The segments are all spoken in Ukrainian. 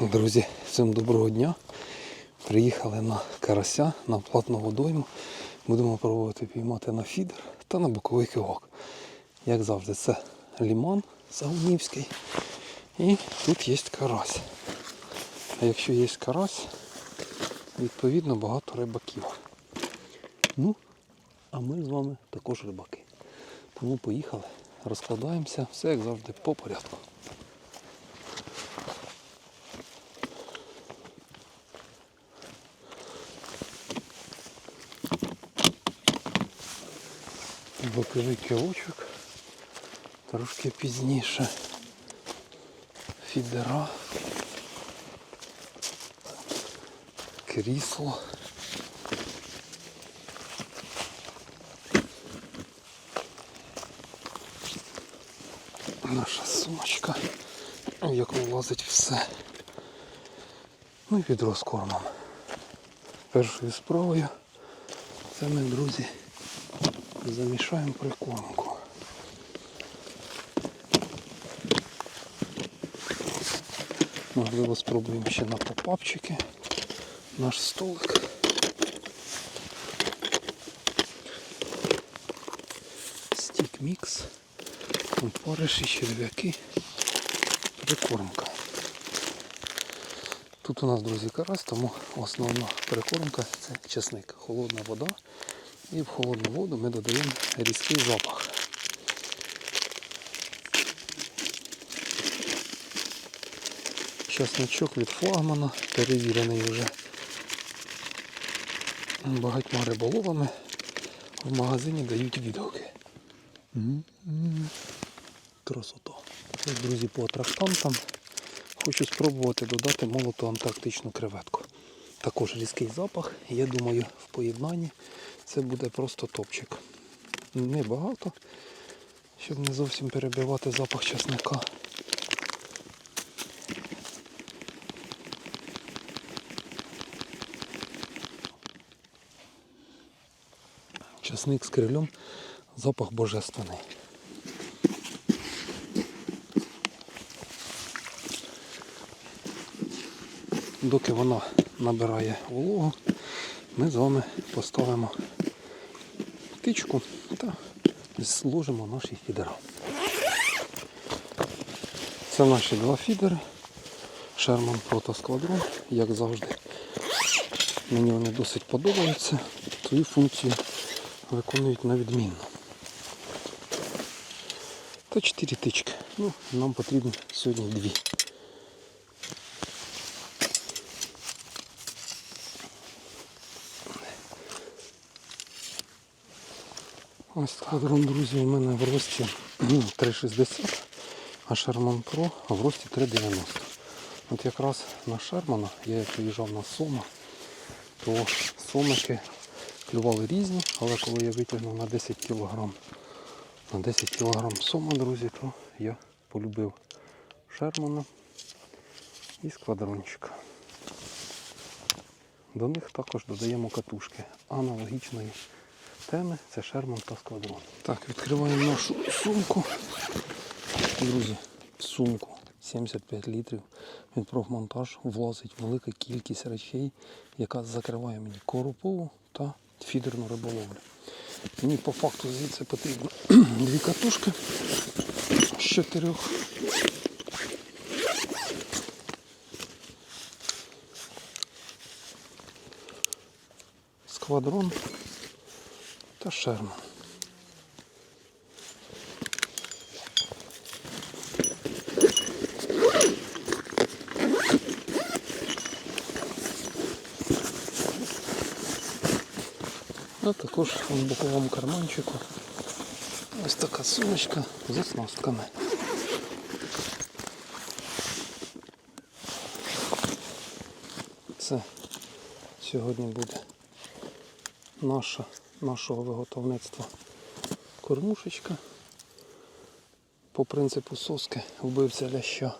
Друзі, всім доброго дня. Приїхали на карася, на платну водойму. Будемо пробувати піймати на фідер та на боковий кивок. Як завжди, це ліман Саунівський. І тут є карась. А якщо є карась, відповідно багато рибаків. Ну, а ми з вами також рибаки. Тому поїхали, розкладаємося, все як завжди по порядку. Боковий кілочок. Трошки пізніше. Фідера. Крісло. Наша сумочка, в яку влазить все. Ну і відро з кормом. Першою справою це ми, друзі, замішаємо прикормку. Можливо, спробуємо ще на попапчики. Наш столик. Стік мікс. Опариші, черв'яки. Прикормка. Тут у нас, друзі, карась, тому основна прикормка це чесник. Холодна вода. І в холодну воду ми додаємо різкий запах. Чесночок від флагмана, перевірений вже багатьма риболовами. В магазині дають відгуки. Красота. Ось, друзі, по атрактантам хочу спробувати додати молоту антарктичну креветку. Також різкий запах. Я думаю, в поєднанні це буде просто топчик. Небагато, щоб не зовсім перебивати запах чесника. Чесник з крилем, запах божественний. Доки вона набирає вологу, ми з вами поставимо птичку та зложимо наші фідера. Це наші два фідери. Proto Squadron, як завжди. Мені вони досить подобаються. Свою функцію виконують на відмінно. Та 4 тички. Ну, нам потрібно сьогодні дві. Ось квадрон, друзі, у мене в рості 3,60, а Sherman Pro в рості 3,90. От якраз на Шермана, я як приїжджав на Сома, то сомики клювали різні, але коли я витягнув на 10 кг, на 10 кг сома, друзі, то я полюбив Шермана і сквадрончика. До них також додаємо катушки аналогічної теми це Шерман та сквадрон. Так, відкриваємо нашу сумку. Друзі, сумку 75 літрів від профмонтаж влазить велика кількість речей, яка закриває мені коропову та фідерну риболовлю. Мені по факту звідси потрібно дві катушки з чотирьох. Сквадрон та Шерман. А також в боковому карманчику ось така сумочка з оснастками. Це сьогодні буде наша, нашого виготовництва кормушечка. По принципу соски вбивця ляща.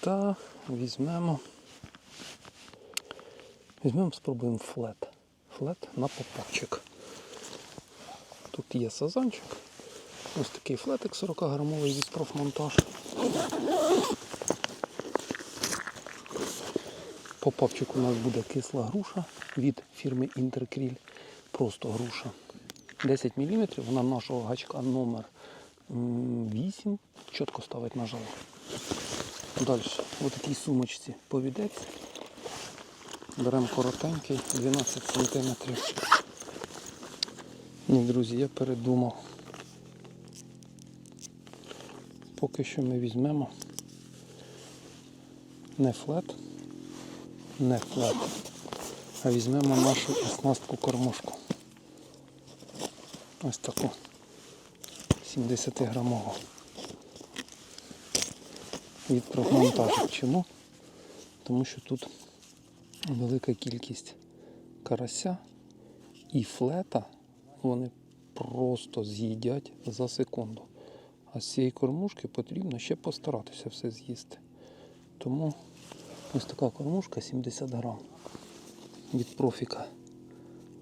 Та візьмемо. Візьмемо, спробуємо флет. Флет на попавчик. Тут є сазанчик. Ось такий флетик 40 грамовий від профмонтаж. Попапчик у нас буде кисла груша від фірми Інтеркріль. Просто груша. 10 мм, вона нашого гачка номер 8. Чітко ставить на жало. Далі. Ось такій сумочці повідець. Беремо коротенький, 12 см. Ні, друзі, я передумав. Поки що ми візьмемо не флет, не флет, а візьмемо нашу оснастку кормушку. Ось таку 70 грамову. Від профмонтажу. Чому? Тому що тут велика кількість карася і флета вони просто з'їдять за секунду. А з цієї кормушки потрібно ще постаратися все з'їсти. Тому ось така кормушка 70 грам від профіка.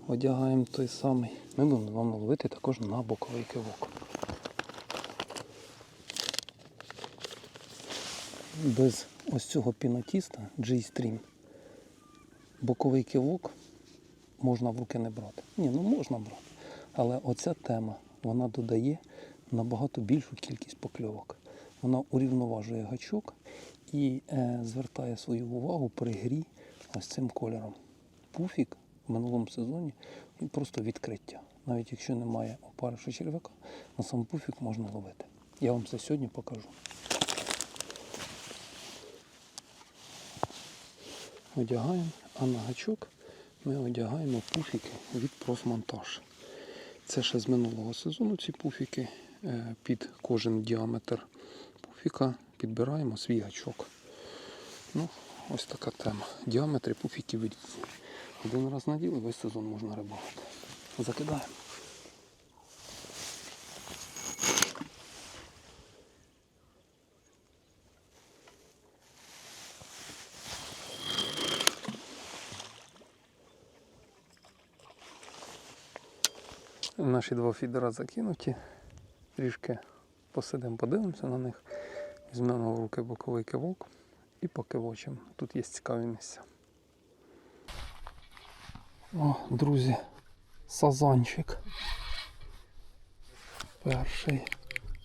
Одягаємо той самий. Ми будемо вам ловити також на боковий кивок. Без ось цього пінотіста G-Stream боковий кивок можна в руки не брати. Ні, ну можна брати. Але оця тема вона додає набагато більшу кількість покльовок. Вона урівноважує гачок і е, звертає свою увагу при грі ось цим кольором. Пуфік в минулому сезоні просто відкриття. Навіть якщо немає опариша черв'яка, на сам пуфік можна ловити. Я вам це сьогодні покажу. Одягаємо, а на гачок ми одягаємо пуфіки від профмонтаж. Це ще з минулого сезону ці пуфіки. Е, Під кожен діаметр пуфіка підбираємо свій гачок. Ну, ось така тема. Діаметри пуфіків різні. Один раз наділи, весь сезон можна рибувати. Закидаємо. Наші два фідера закинуті. Трішки посидимо, подивимося на них. Візьмемо в руки боковий кивок і покивочимо. Тут є цікаві місця. О, друзі, сазанчик. Перший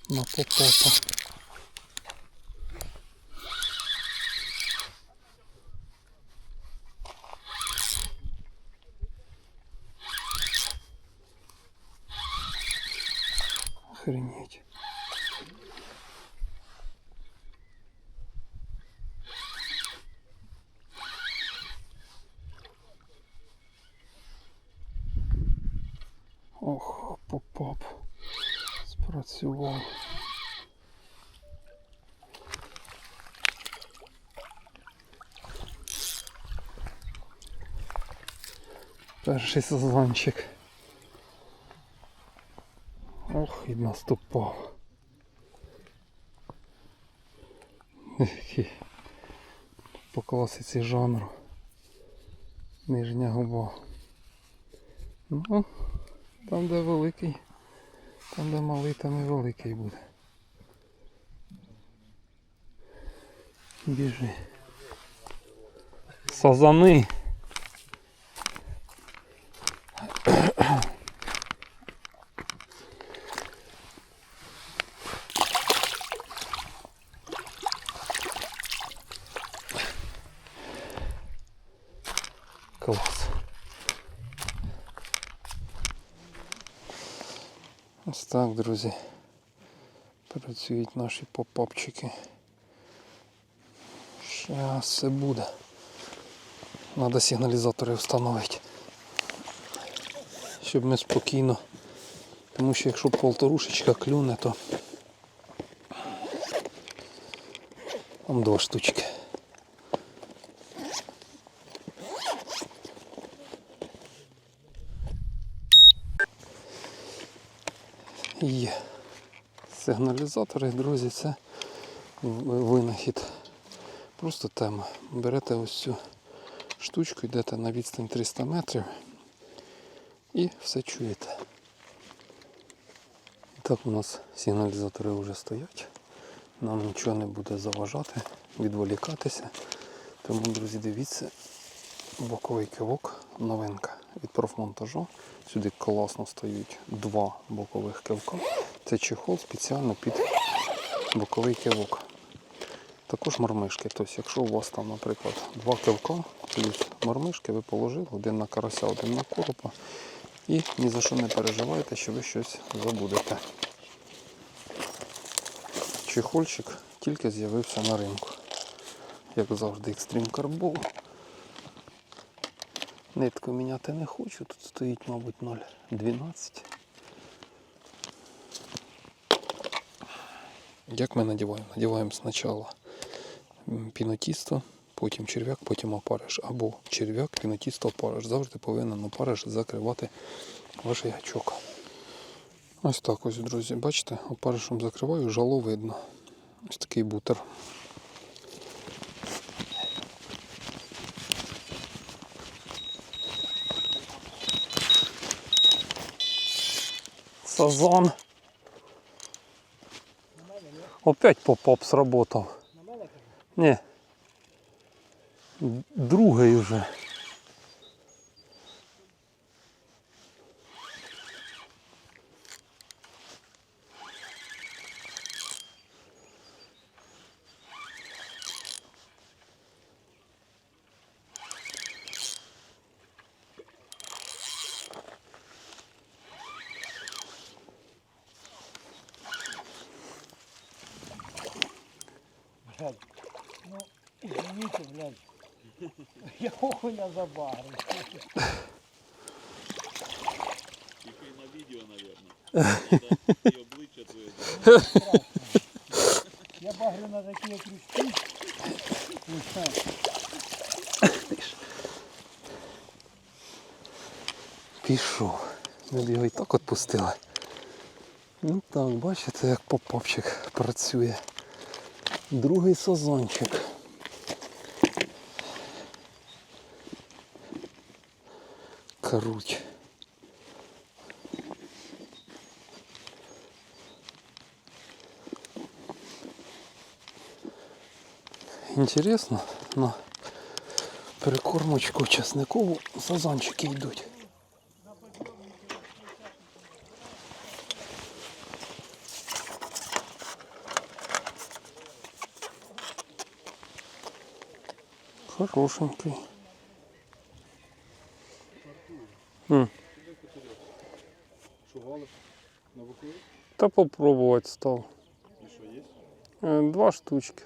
на попопа. Охренеть. Ох, поп-поп. Спрацював. Перший сезончик. Ох, і наступав. По класиці жанру. Нижня губа. Ну, там де великий, там де малий, там і великий буде. Біжи. Сазани. Клас. Ось так, друзі. Працюють наші попапчики. Щас все буде. Надо сигналізатори встановити. Щоб ми спокійно. Тому що якщо полторушечка клюне, то там два штучки. Є. Сигналізатори, друзі, це винахід. Просто тема. Берете ось цю штучку, йдете на відстань 300 метрів і все чуєте. Так у нас сигналізатори вже стоять. Нам нічого не буде заважати, відволікатися. Тому, друзі, дивіться, боковий кивок, новинка від профмонтажу. Сюди класно стоять два бокових кивка. Це чехол спеціально під боковий кивок. Також мормишки. Тобто, якщо у вас там, наприклад, два кивка плюс мормишки, ви положили один на карася, один на коропа. І ні за що не переживайте, що ви щось забудете. Чехольчик тільки з'явився на ринку. Як завжди, екстрім карбол. Нитку міняти не хочу, тут стоїть, мабуть, 0,12. Як ми надіваємо? Надіваємо спочатку пінотісто, потім черв'як, потім опариш. Або черв'як, пінотісто, опариш. Завжди повинен опариш закривати ваш ячок. Ось так ось, друзі. Бачите, опаришем закриваю, жало видно. Ось такий бутер. Сазан. Опять поп-поп сработав. Ні. Другий уже. Блядь, ну, извините, блядь. Я окуня. Тільки на відео, мабуть. І обличчя твоє. Я багрю на такие крючки. Пішов. Ми б його і так відпустили. Ну так, бачите, як попапчик працює. Другий сазончик. Круть. Інтересно, на перекормочку часникову сазанчики йдуть. Хорошенький. Шугали на бокові? Та попробувати став. І що є? Два штучки.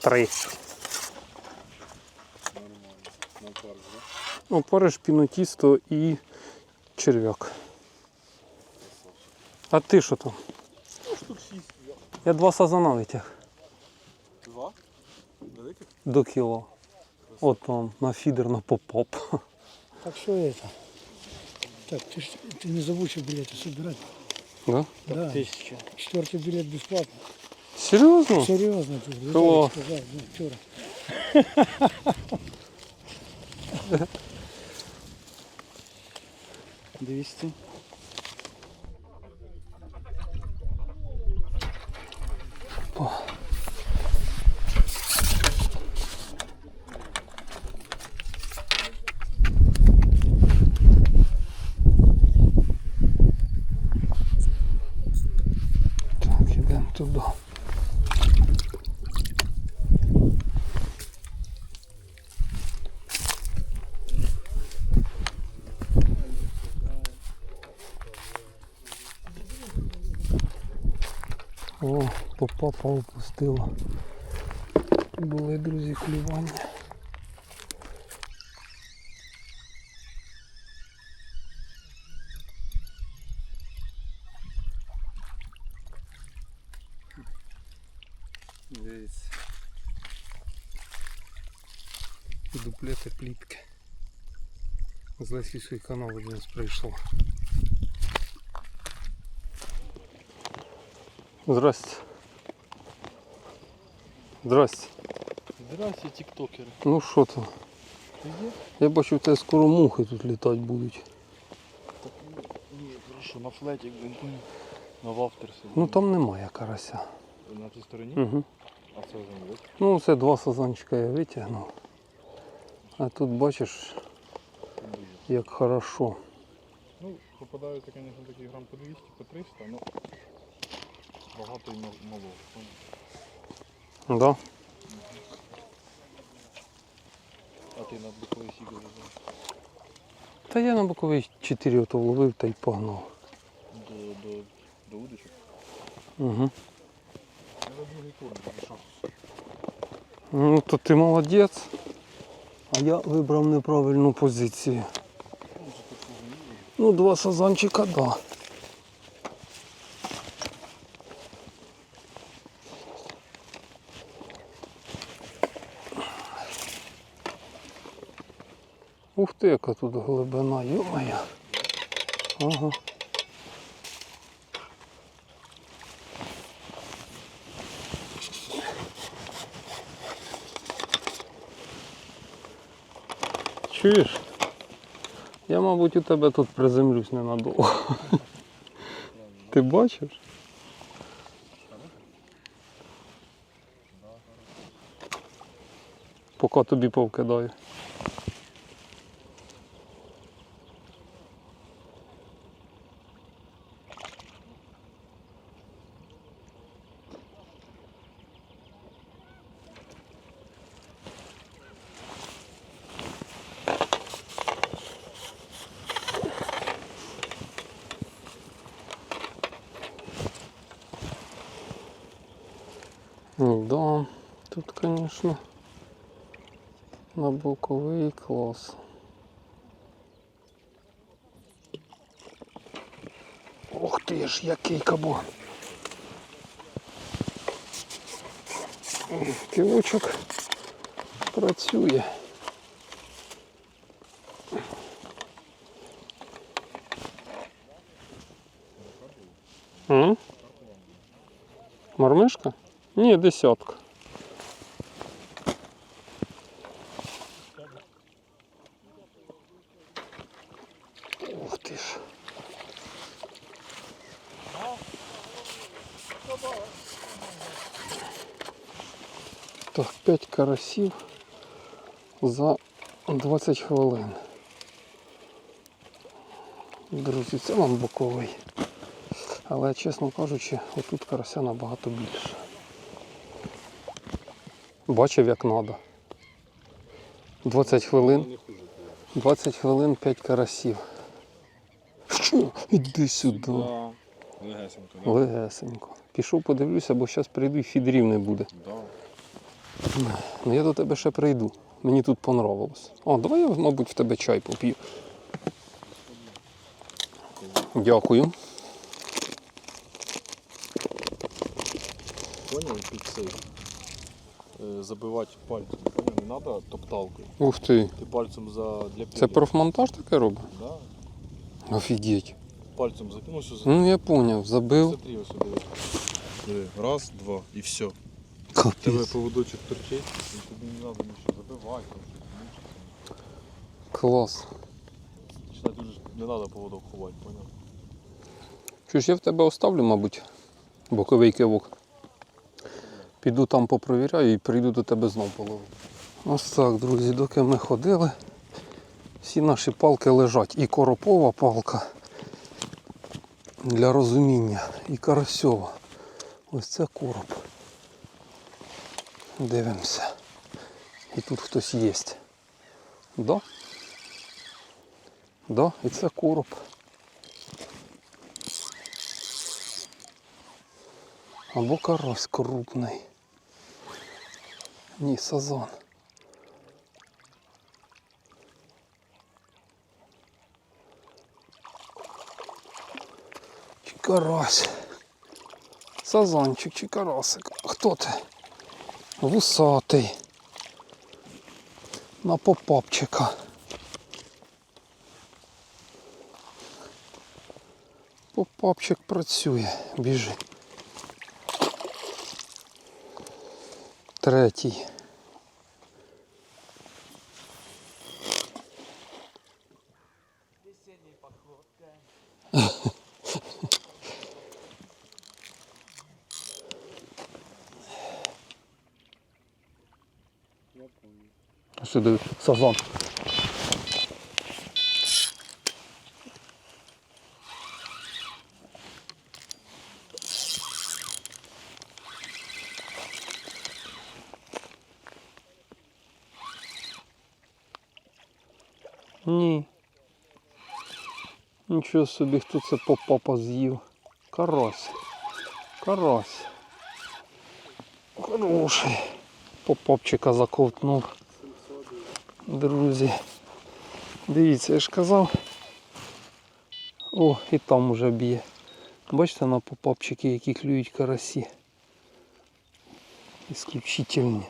Три. Нормально. На парк, да? Опариш пінотісто і черв'як. А ти що там? Ну, штук шість. Я два сазана витяг Два? Великих? до кіло. От там на фідер на поп-поп. Так что это? Так, ты, ж- ты не забудь что билеты собирать. Да? Да. Тисяча. Четвертый билет бесплатно. Серйозно? Серьезно, ты Класс. сказал, ну, вчера. Двісті. Так, попапа опустила. Були, друзі, клювання. Дивіться. Дуплети плітки. З Лесівської канали до нас прийшло. Здрасте. Здрасте. Здрасте, тіктокери. Ну що там? Я бачу, тебе скоро мухи тут літати будуть. Так, ні, прошу, на флеті, на вафтерсі. Ну там немає карася. На тій стороні? Угу. А це вже Ну, це два сазанчика я витягнув. А тут бачиш, як хорошо. Ну, попадаються, звісно, такі грам по 200, по 300, але багато і мало. Да? А ти на боковий сік вже Та я на боковий 4 ото вловив та й погнав. до, до, до удочок. Угу. Я на другий тур зайшов. Ну, то ти молодець. А я вибрав неправильну позицію. Ну, два сазанчика, да. Ух ти, яка тут глибина, йомая. Ага. Чуєш? Я, мабуть, у тебе тут приземлюсь ненадовго. Ти бачиш? Поки тобі повкидаю. Ну Да, тут, конечно, на боковий клас. Ох ти ж, який кабан. Кілочок працює. Мармишка? Ні, десятка. Ух ти ж. Так, 5 карасів за 20 хвилин. Друзі, це вам боковий. Але, чесно кажучи, отут карася набагато більше. Бачив, як треба. 20 хвилин. 20 хвилин 5 карасів. Що? Іди сюди. Легесенько. Легесенько. Пішов, подивлюся, бо зараз прийду і фідрів не буде. Да. Ну я до тебе ще прийду. Мені тут понравилось. О, давай я, мабуть, в тебе чай поп'ю. Дякую. Поняв, під цей. Е, Забивати пальцем. Поняв, не треба топталкою. Ух ти. Ти пальцем за для Це профмонтаж таке робить? Да. Офігеть. Пальцем закинув, що за... Ну я поняв, забив. Смотри, ось. Диви, Раз, два і все. Тебе поводочок торчить, і тобі не треба нічого забивати, там щось мучити. Клас. Чи навіть не треба поводок ховати, поняв? Що ж я в тебе оставлю, мабуть, боковий кивок. Піду там попровіряю і прийду до тебе знов половити. Ось так, друзі, доки ми ходили, всі наші палки лежать. І коропова палка для розуміння, і карасьова. Ось це короб. Дивимося. І тут хтось є. Да? Да, і це короб. Або карась крупний. Ні, сазан. Чи карась. Сазанчик чи карасик. Хто ти? Вусатий. На попапчика. Попапчик працює, біжить. Третій. Сюди сазан. Ні. Нічого собі, хто це попапа з'їв. Карась. Карась. Хороший. Попапчика заковтнув. Друзі. Дивіться, я ж казав. О, і там уже б'є. Бачите на попапчики, які клюють карасі. Ісключительні.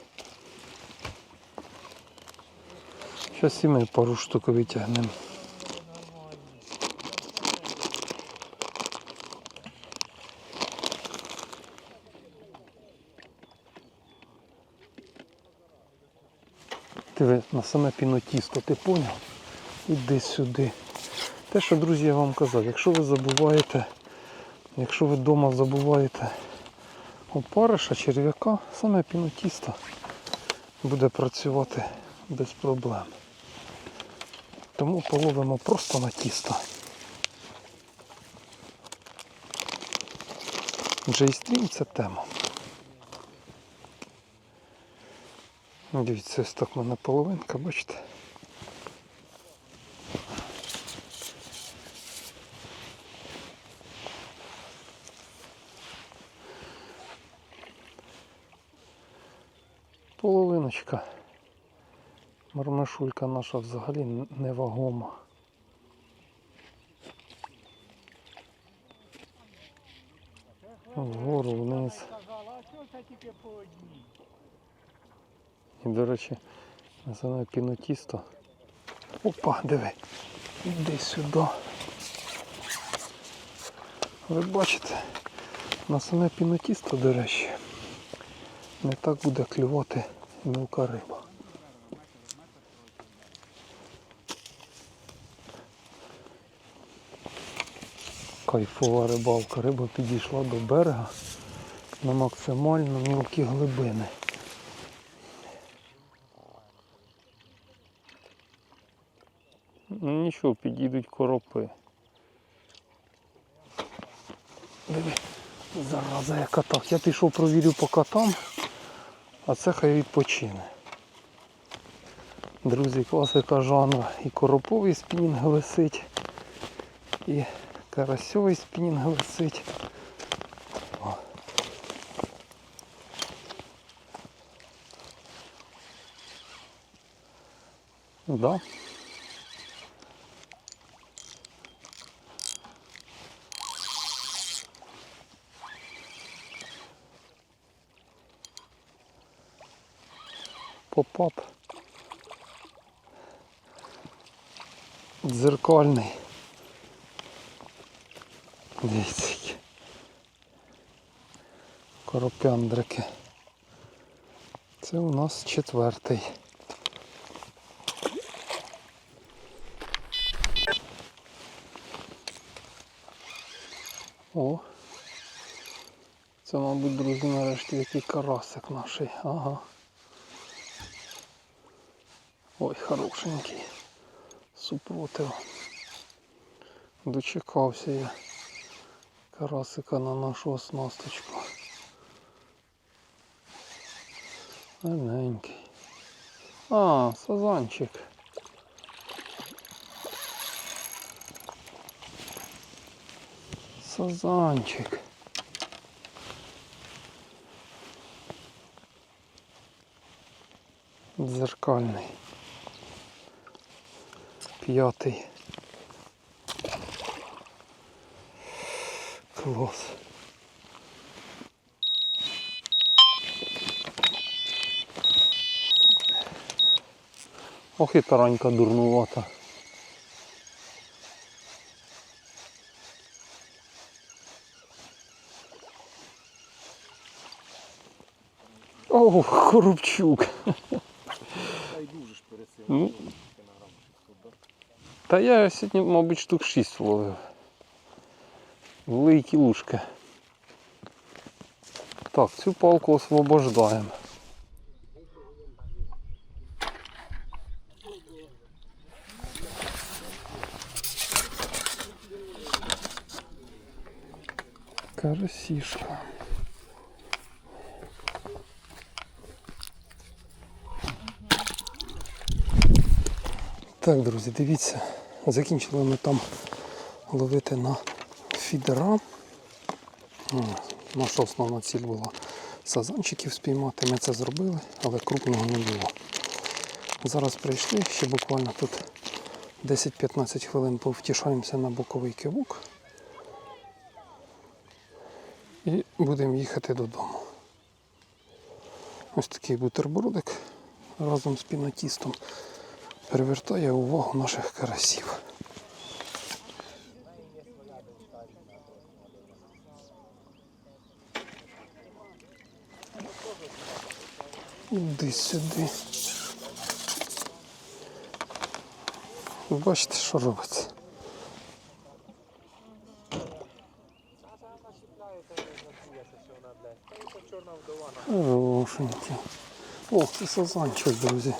Зараз і ми пару штук витягнемо. Диви, на саме пінотісто, ти поняв? Іди сюди. Те, що, друзі, я вам казав, якщо ви забуваєте, якщо ви вдома забуваєте опариша, черв'яка, саме пінотісто буде працювати без проблем. Тому половимо просто на тісто. Джейстрім це тема. Дивіться, ось так в мене половинка, бачите? Половиночка. Мармешулька наша взагалі невагома. Вгору вниз. А чого це тільки по одній? І, до речі, на пінотісто. Опа, диви. Іди сюди. Ви бачите, на саме пінотісто, до речі, не так буде клювати мілка риба. Кайфова рибалка. Риба підійшла до берега на максимально мілкі глибини. Нічого, підійдуть коропи. Диви, зараза яка так. Я пішов провірю по котам, а це хай відпочине. Друзі, класика жанру. І короповий спінінг висить, і карасьовий спінінг висить. Да. Поп-ап. Дзеркальний. Дивіться. які. Коропяндрики. Це у нас четвертий. О. Це, мабуть, друзі, нарешті який карасик наш. Ага. Ой, хорошенький. Супротив. Дочекався я карасика на нашу оснасточку. Гарненький. А, сазанчик. Сазанчик. Дзеркальний. П'ятий. Клас. Ох і таранька дурнувата. О, Коробчук. Ну, та я сьогодні, мабуть, штук 6 ловив. Були і. Так, цю палку освобождаємо. Карасішка. Так, друзі, дивіться, закінчили ми там ловити на фідера. Наша основна ціль була сазанчиків спіймати. Ми це зробили, але крупного не було. Зараз прийшли, ще буквально тут 10-15 хвилин повтішаємося на боковий кивок. І будемо їхати додому. Ось такий бутербродик разом з пінатістом привертає увагу наших карасів. Іди сюди. Бачите, що робиться? Хорошенькі. О, це сазанчик, друзі.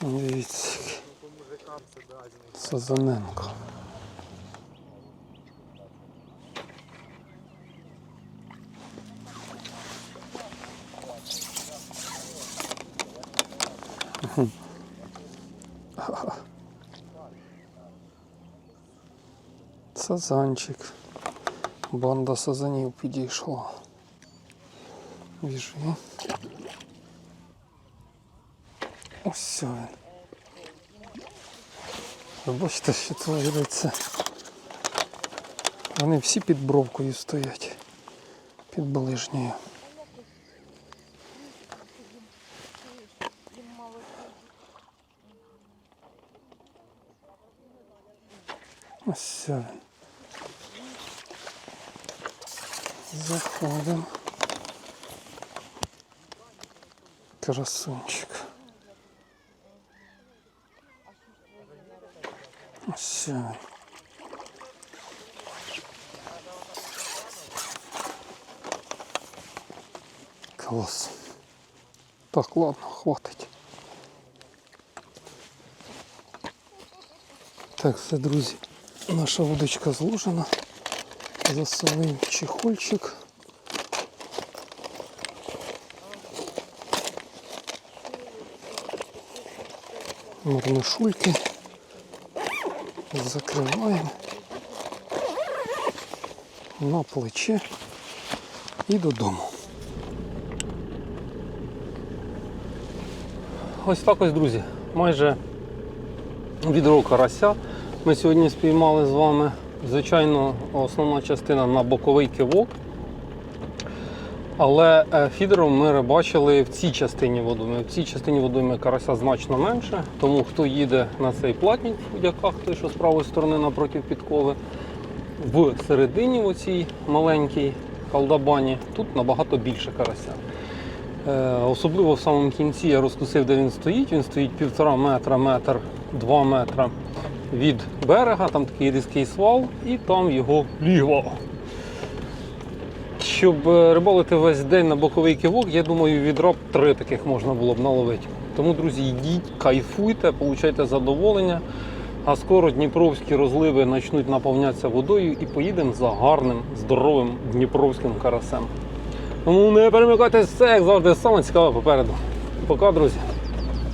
Дивіться. Сазаненко. Сазанчик. Банда сазанів підійшла. Біжи. Ось він. Ви бачите, що твориться. Вони всі під бровкою стоять. Під ближньою. Ось він. Заходимо. Красунчик. Ось. Клас. Так, ладно, хватить. Так, все, друзі. Наша удочка зложена. Засовуємо в чехольчик. Мурмишульки. Закриваємо на плече і додому. Ось так ось, друзі. Майже відро карася. Ми сьогодні спіймали з вами. Звичайно, основна частина на боковий кивок. Але е, фідером ми рибачили в цій частині водойми. В цій частині водойми карася значно менше. Тому хто їде на цей платник в будяках, той, що з правої сторони напроти підкови, в середині оцій маленькій калдабані, тут набагато більше карася. Е, Особливо в самому кінці я розкусив, де він стоїть. Він стоїть півтора метра, метр, два метра від берега, там такий різкий свал, і там його лігво. Щоб е, рибалити весь день на боковий кивок, я думаю, відра три таких можна було б наловити. Тому, друзі, йдіть, кайфуйте, получайте задоволення. А скоро дніпровські розливи почнуть наповнятися водою і поїдемо за гарним, здоровим дніпровським карасем. Тому не перемикайтеся, як завжди, саме цікаве попереду. Пока, друзі.